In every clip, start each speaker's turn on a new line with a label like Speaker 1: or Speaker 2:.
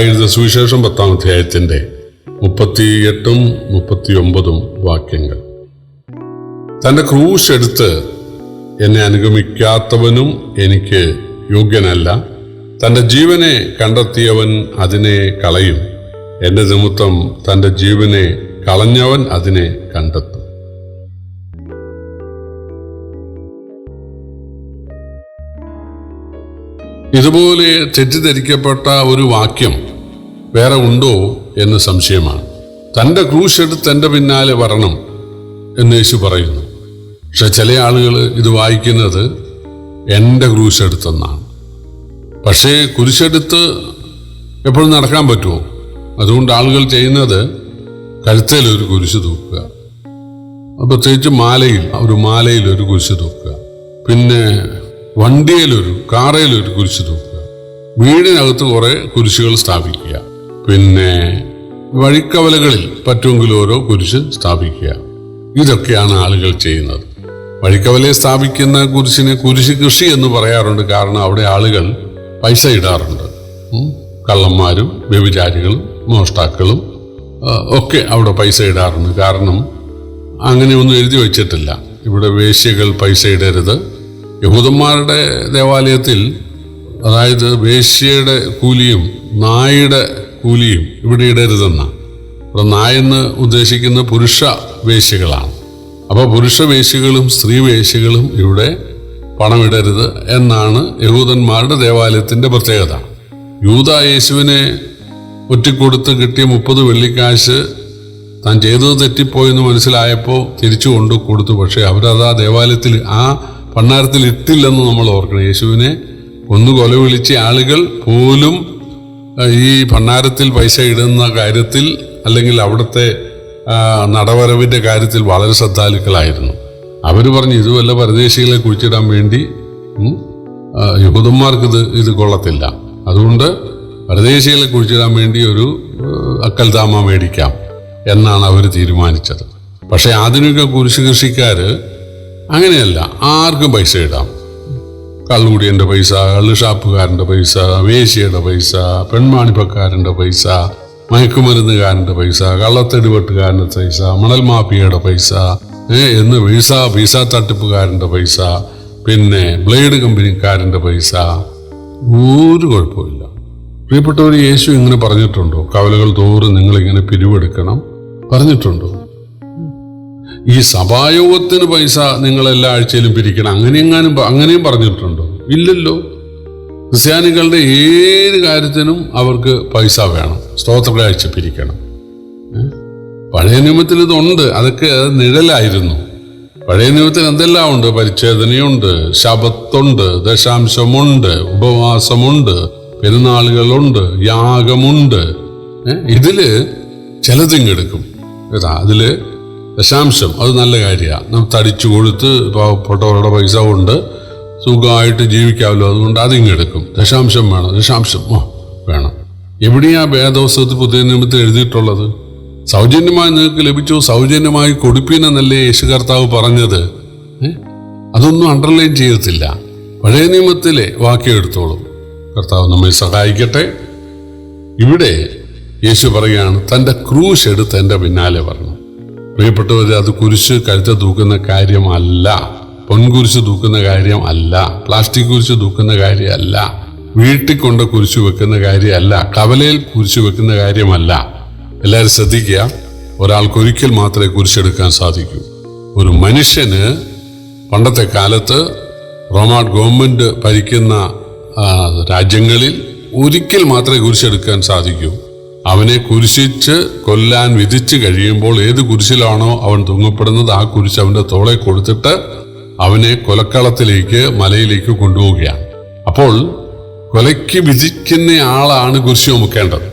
Speaker 1: എഴുതിയ സുവിശേഷം പത്താം അധ്യായത്തിന്റെ മുപ്പത്തിയെട്ടും മുപ്പത്തിയൊമ്പതും വാക്യങ്ങൾ. തന്റെ ക്രൂശ് എടുത്ത് എന്നെ അനുഗമിക്കാത്തവനും എനിക്ക് യോഗ്യനല്ല. തന്റെ ജീവനെ കണ്ടെത്തിയവൻ അതിനെ കളയും. എന്റെ നിമിത്തം തന്റെ ജീവനെ കളഞ്ഞവൻ അതിനെ കണ്ടെത്തും. ഇതുപോലെ തെറ്റിദ്ധരിക്കപ്പെട്ട ഒരു വാക്യം വേറെ ഉണ്ടോ എന്ന് സംശയമാണ്. തന്റെ ക്രൂശെടുത്ത് എന്റെ പിന്നാലെ വരണം എന്ന് യേശു പറയുന്നു. പക്ഷെ ചില ആളുകൾ ഇത് വായിക്കുന്നത് എന്റെ ക്രൂശ് എടുത്തെന്നാണ്. പക്ഷേ കുരിശെടുത്ത് എപ്പോഴും നടക്കാൻ പറ്റുമോ? അതുകൊണ്ട് ആളുകൾ ചെയ്യുന്നത് കഴുത്തേൽ ഒരു കുരിശ് തൂക്കുക. പ്രത്യേകിച്ച് മാലയിൽ ഒരു മാലയിൽ ഒരു കുരിശ് തൂക്കുക. പിന്നെ വണ്ടിയിലൊരു കാറയിലൊരു കുരിശ് തൂക്കുക. വീടിനകത്ത് കുറെ കുരിശുകൾ സ്ഥാപിക്കുക. പിന്നെ വഴിക്കവലകളിൽ പറ്റുമെങ്കിൽ ഓരോ കുരിശ് സ്ഥാപിക്കുക. ഇതൊക്കെയാണ് ആളുകൾ ചെയ്യുന്നത്. വഴിക്കവലയെ സ്ഥാപിക്കുന്ന കുരിശിനെ കുരിശ് കൃഷി എന്ന് പറയാറുണ്ട്. കാരണം അവിടെ ആളുകൾ പൈസ ഇടാറുണ്ട്. കള്ളന്മാരും വ്യഭിചാരികളും മോഷ്ടാക്കളും ഒക്കെ അവിടെ പൈസ ഇടാറുണ്ട്. കാരണം അങ്ങനെയൊന്നും എഴുതി വച്ചിട്ടില്ല. ഇവിടെ വേശ്യകൾ പൈസ ഇടരുത്. യഹൂദന്മാരുടെ ദേവാലയത്തിൽ അതായത് വേശ്യയുടെ കൂലിയും നായുടെ കൂലിയും ഇവിടെ ഇടരുതെന്ന്. ഇവിടെ നായെന്ന് ഉദ്ദേശിക്കുന്ന പുരുഷ വേശ്യകളാണ്. അപ്പോൾ പുരുഷ വേശ്യകളും സ്ത്രീ വേശ്യകളും ഇവിടെ പണമിടരുത് എന്നാണ് യഹൂദന്മാരുടെ ദേവാലയത്തിന്റെ പ്രത്യേകത. യൂത യേശുവിനെ ഒറ്റിക്കൊടുത്ത് കിട്ടിയ മുപ്പത് വെള്ളിക്കാശ് താൻ ചെയ്തത് തെറ്റിപ്പോയെന്ന് മനസ്സിലായപ്പോൾ തിരിച്ചു കൊണ്ടു കൊടുത്തു പക്ഷേ അവരത് ആ ദേവാലയത്തിൽ ആ ഭണ്ണാരത്തിൽ ഇട്ടില്ലെന്ന് നമ്മൾ ഓർക്കണം. യേശുവിനെ ഒന്ന് കൊല വിളിച്ച ആളുകൾ പോലും ഈ ഭണ്ണാരത്തിൽ പൈസ ഇടുന്ന കാര്യത്തിൽ അല്ലെങ്കിൽ അവിടുത്തെ നടവരവിന്റെ കാര്യത്തിൽ വളരെ ശ്രദ്ധാലുക്കളായിരുന്നു. അവർ പറഞ്ഞു ഇതുവല്ല പരദേശികളെ കുഴിച്ചിടാൻ വേണ്ടി യഹൂദന്മാർക്കിത് ഇത് കൊള്ളത്തില്ല. അതുകൊണ്ട് പരദേശികളെ കുഴിച്ചിടാൻ വേണ്ടി ഒരു അക്കൽദാമ മേടിക്കാം എന്നാണ് അവർ തീരുമാനിച്ചത്. പക്ഷേ ആധുനിക കുരിശ് കൃഷിക്കാര് അങ്ങനെയല്ല ആർക്കും പൈസ ഇടാം. കള്ളുകുടിയന്റെ പൈസ കള്ളുഷാപ്പുകാരന്റെ പൈസ വേശ്യയുടെ പൈസ പെൺമാണിപ്പക്കാരന്റെ പൈസ മയക്കുമരുന്നുകാരന്റെ പൈസ കള്ളത്തെടിവെട്ടുകാരന്റെ പൈസ മണൽ മാഫിയയുടെ പൈസ എന്ന് വിസ വിസ തട്ടിപ്പുകാരന്റെ പൈസ പിന്നെ ബ്ലേഡ് കമ്പനിക്കാരന്റെ പൈസ ഒരു കുഴപ്പമില്ല പ്രിയപ്പെട്ടവർ യേശു ഇങ്ങനെ പറഞ്ഞിട്ടുണ്ടോ? കവലകൾ തോറും നിങ്ങളിങ്ങനെ പിരിവെടുക്കണം? പറഞ്ഞിട്ടുണ്ടോ? ഈ സഭായോഗത്തിന് പൈസ നിങ്ങൾ എല്ലാ ആഴ്ചയിലും പിരിക്കണം. അങ്ങനെയെങ്ങാനും അങ്ങനെയും പറഞ്ഞിട്ടുണ്ടോ? ഇല്ലല്ലോ. ക്രിസ്ത്യാനികളുടെ ഏത് കാര്യത്തിനും അവർക്ക് പൈസ വേണം. സ്തോത്രകാഴ്ച പിരിക്കണം. പഴയ നിയമത്തിൽ ഇതുണ്ട്. അതൊക്കെ നിഴലായിരുന്നു. പഴയ നിയമത്തിൽ എന്തെല്ലാം ഉണ്ട്? പരിച്ഛേദനയുണ്ട് ശബത്തുണ്ട് ദശാംശമുണ്ട് ഉപവാസമുണ്ട് പെരുന്നാളുകളുണ്ട് യാഗമുണ്ട്? ഇതിൽ ചിലതിങ്ങെടുക്കും അതിൽ ദശാംശം അത് നല്ല കാര്യമാണ് നാം തടിച്ചു കൊടുത്ത് പാവപ്പെട്ടവരുടെ പൈസ കൊണ്ട് സുഖമായിട്ട് ജീവിക്കാമല്ലോ അതുകൊണ്ട് അതിങ്ങെടുക്കും ദശാംശം വേണം. ദശാംശം വേണം. എവിടെയാ വേദോത്സവത്തിൽ പുതിയ നിയമത്തിൽ എഴുതിയിട്ടുള്ളത്? സൗജന്യമായി നിങ്ങൾക്ക് ലഭിച്ചു. സൗജന്യമായി കൊടുപ്പീനെന്നല്ലേ യേശു കർത്താവ് പറഞ്ഞത്? അതൊന്നും അണ്ടർലൈൻ ചെയ്തിട്ടില്ല പഴയ നിയമത്തിലെ വാക്യം എടുത്തോളും. കർത്താവ് നമ്മെ സഹായിക്കട്ടെ. ഇവിടെ യേശു പറയുകയാണ് തന്റെ ക്രൂശ് എടുത്ത് എന്റെ പിന്നാലെ പറഞ്ഞു. പ്രിയപ്പെട്ടവരെ അത് കുരിശ് കഴുത്ത തൂക്കുന്ന കാര്യമല്ല. പൊൻകുരിശ് തൂക്കുന്ന കാര്യം അല്ല പ്ലാസ്റ്റിക് കുരിശ് തൂക്കുന്ന കാര്യമല്ല. വീട്ടിൽ കൊണ്ട് കുരിശ് വെക്കുന്ന കാര്യമല്ല. കവലയിൽ കുരിശ് വെക്കുന്ന കാര്യമല്ല. എല്ലാവരും ശ്രദ്ധിക്കുക. ഒരാൾക്ക് ഒരിക്കൽ മാത്രമേ കുരിശെടുക്കാൻ സാധിക്കൂ. ഒരു മനുഷ്യന് പണ്ടത്തെ കാലത്ത് റോമാ ഗവൺമെന്റ് ഭരിക്കുന്ന രാജ്യങ്ങളിൽ ഒരിക്കൽ മാത്രമേ കുരിശെടുക്കാൻ സാധിക്കൂ. അവനെ കുരിശിച്ച് കൊല്ലാൻ വിധിച്ചു കഴിയുമ്പോൾ ഏത് കുരിശിലാണോ അവൻ തൂങ്ങപ്പെടുന്നത് ആ കുരിശ് അവന്റെ തോളെ കൊടുത്തിട്ട് അവനെ കൊലക്കളത്തിലേക്ക് മലയിലേക്ക് കൊണ്ടുപോവുകയാണ്. അപ്പോൾ കൊലയ്ക്ക് വിധിക്കുന്ന ആളാണ് കുരിശ് ചുമക്കേണ്ടത്.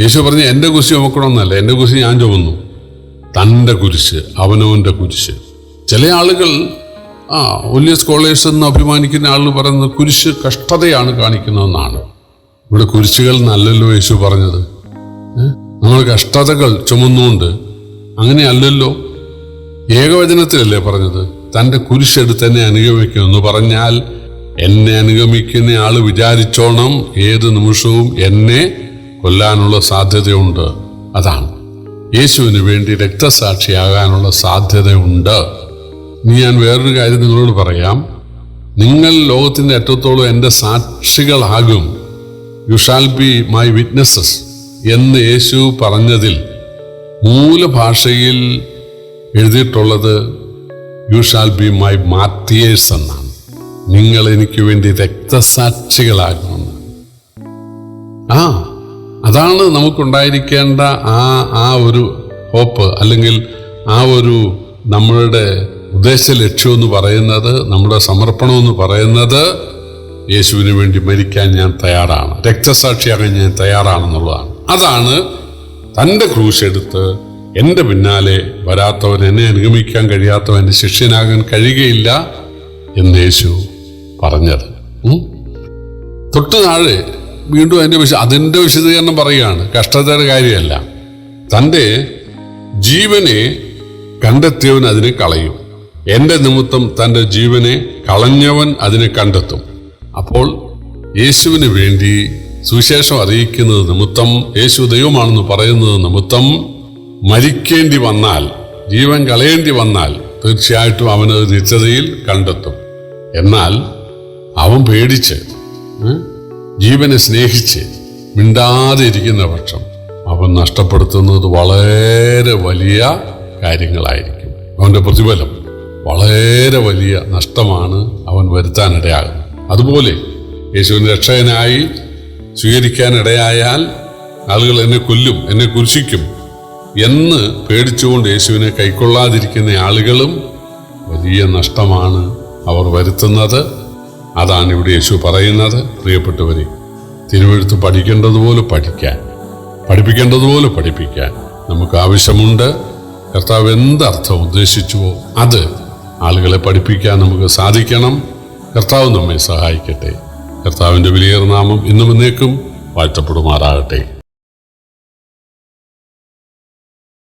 Speaker 1: യേശു പറഞ്ഞ് എന്റെ കുരിശ് ചുമക്കണമെന്നല്ല എന്റെ കുരിശ് ഞാൻ ചുമന്നു. തന്റെ കുരിശ് അവനവന്റെ കുരിശ്. ചില ആളുകൾ ആ വലിയ സ്കോളേഴ്സ് എന്ന് അഭിമാനിക്കുന്ന ആളുകൾ പറയുന്നത് കുരിശ് കഷ്ടതയാണ് കാണിക്കുന്നതെന്നാണ്. ഇവിടെ കുരിശുകൾ നല്ലല്ലോ യേശു പറഞ്ഞത്? നമ്മൾ കഷ്ടതകൾ ചുമന്നുകൊണ്ട് അങ്ങനെയല്ലല്ലോ. ഏകവചനത്തിലല്ലേ പറഞ്ഞത്? തന്റെ കുരിശെടുത്ത് എന്നെ അനുഗമിക്കുമെന്ന് പറഞ്ഞാൽ എന്നെ അനുഗമിക്കുന്ന ആൾ വിചാരിച്ചോണം ഏത് നിമിഷവും എന്നെ കൊല്ലാനുള്ള സാധ്യതയുണ്ട്. അതാണ്. യേശുവിന് വേണ്ടി രക്തസാക്ഷിയാകാനുള്ള സാധ്യതയുണ്ട്. ഇനി ഞാൻ വേറൊരു കാര്യം നിങ്ങളോട് പറയാം. നിങ്ങൾ ലോകത്തിന്റെ അറ്റത്തോളം എന്റെ സാക്ഷികളാകും. You shall be my witnesses എന്ന് യേശു പറഞ്ഞതിൽ മൂലഭാഷയിൽ എഴുതിയിട്ടുള്ളത് you shall be my martyrs എന്നാണ്. നിങ്ങൾ എനിക്ക് വേണ്ടി രക്തസാക്ഷികളാകുമെന്ന് ആ അതാണ് നമുക്കുണ്ടായിരിക്കേണ്ട ആ ആ ഒരു ഹോപ്പ് അല്ലെങ്കിൽ ആ ഒരു നമ്മളുടെ ഉദ്ദേശ ലക്ഷ്യം എന്ന് പറയുന്നത് നമ്മുടെ സമർപ്പണം എന്ന് പറയുന്നത് യേശുവിന് വേണ്ടി മരിക്കാൻ ഞാൻ തയ്യാറാണ്. രക്തസാക്ഷിയാകാൻ ഞാൻ തയ്യാറാണെന്നുള്ളതാണ്. അതാണ് തന്റെ ക്രൂശെടുത്ത് എന്റെ പിന്നാലെ വരാത്തവൻ എന്നെ അനുഗമിക്കാൻ കഴിയാത്തവൻ എന്റെ ശിഷ്യനാകാൻ കഴിയുകയില്ല എന്ന് യേശു പറഞ്ഞത്? തൊട്ട് താഴെ വീണ്ടും അതിന്റെ വിശ അതിന്റെ വിശദീകരണം പറയുകയാണ്. കഷ്ടതയുടെ കാര്യമല്ല. തന്റെ ജീവനെ കണ്ടെത്തിയവൻ അതിനെ കളയും. എന്റെ നിമിത്തം തന്റെ ജീവനെ കളഞ്ഞവൻ അതിനെ കണ്ടെത്തും. അപ്പോൾ യേശുവിന് വേണ്ടി സുവിശേഷം അറിയിക്കുന്നത് നിമിത്തം യേശു ദൈവമാണെന്ന് പറയുന്നത് നിമിത്തം മരിക്കേണ്ടി വന്നാൽ ജീവൻ കളയേണ്ടി വന്നാൽ തീർച്ചയായിട്ടും അവനത് നിശ്ചതയിൽ കണ്ടെത്തും. എന്നാൽ അവൻ പേടിച്ച് ജീവനെ സ്നേഹിച്ച് മിണ്ടാതെ ഇരിക്കുന്ന പക്ഷം അവൻ നഷ്ടപ്പെടുത്തുന്നത് വളരെ വലിയ കാര്യങ്ങളായിരിക്കും. അവന്റെ പ്രതിഫലം വളരെ വലിയ നഷ്ടമാണ് അവൻ വരുത്താനിടയാകുന്നത്. അതുപോലെ യേശുവിന് രക്ഷകനായി സ്വീകരിക്കാനിടയായാൽ ആളുകൾ എന്നെ കൊല്ലും എന്നെ കുരിശിക്കും എന്ന് പേടിച്ചുകൊണ്ട് യേശുവിനെ കൈക്കൊള്ളാതിരിക്കുന്ന ആളുകളും വലിയ നഷ്ടമാണ് അവർ വരുത്തുന്നത്. അതാണ് ഇവിടെ യേശു പറയുന്നത്. പ്രിയപ്പെട്ടവരെ തിരുവെഴുത്ത് പഠിക്കേണ്ടതുപോലെ പഠിക്കാൻ പഠിപ്പിക്കേണ്ടതുപോലെ പഠിപ്പിക്കാൻ നമുക്ക് ആവശ്യമുണ്ട്. കർത്താവ് എന്തർത്ഥം ഉദ്ദേശിച്ചുവോ അത് ആളുകളെ പഠിപ്പിക്കാൻ നമുക്ക് സാധിക്കണം. കർത്താവ് നമ്മെ സഹായിക്കട്ടെ. കർത്താവിന്റെ വിലയേറിയ നാമം ഇന്നും എന്നേക്കും വാഴ്ത്തപ്പെടുമാറാകട്ടെ.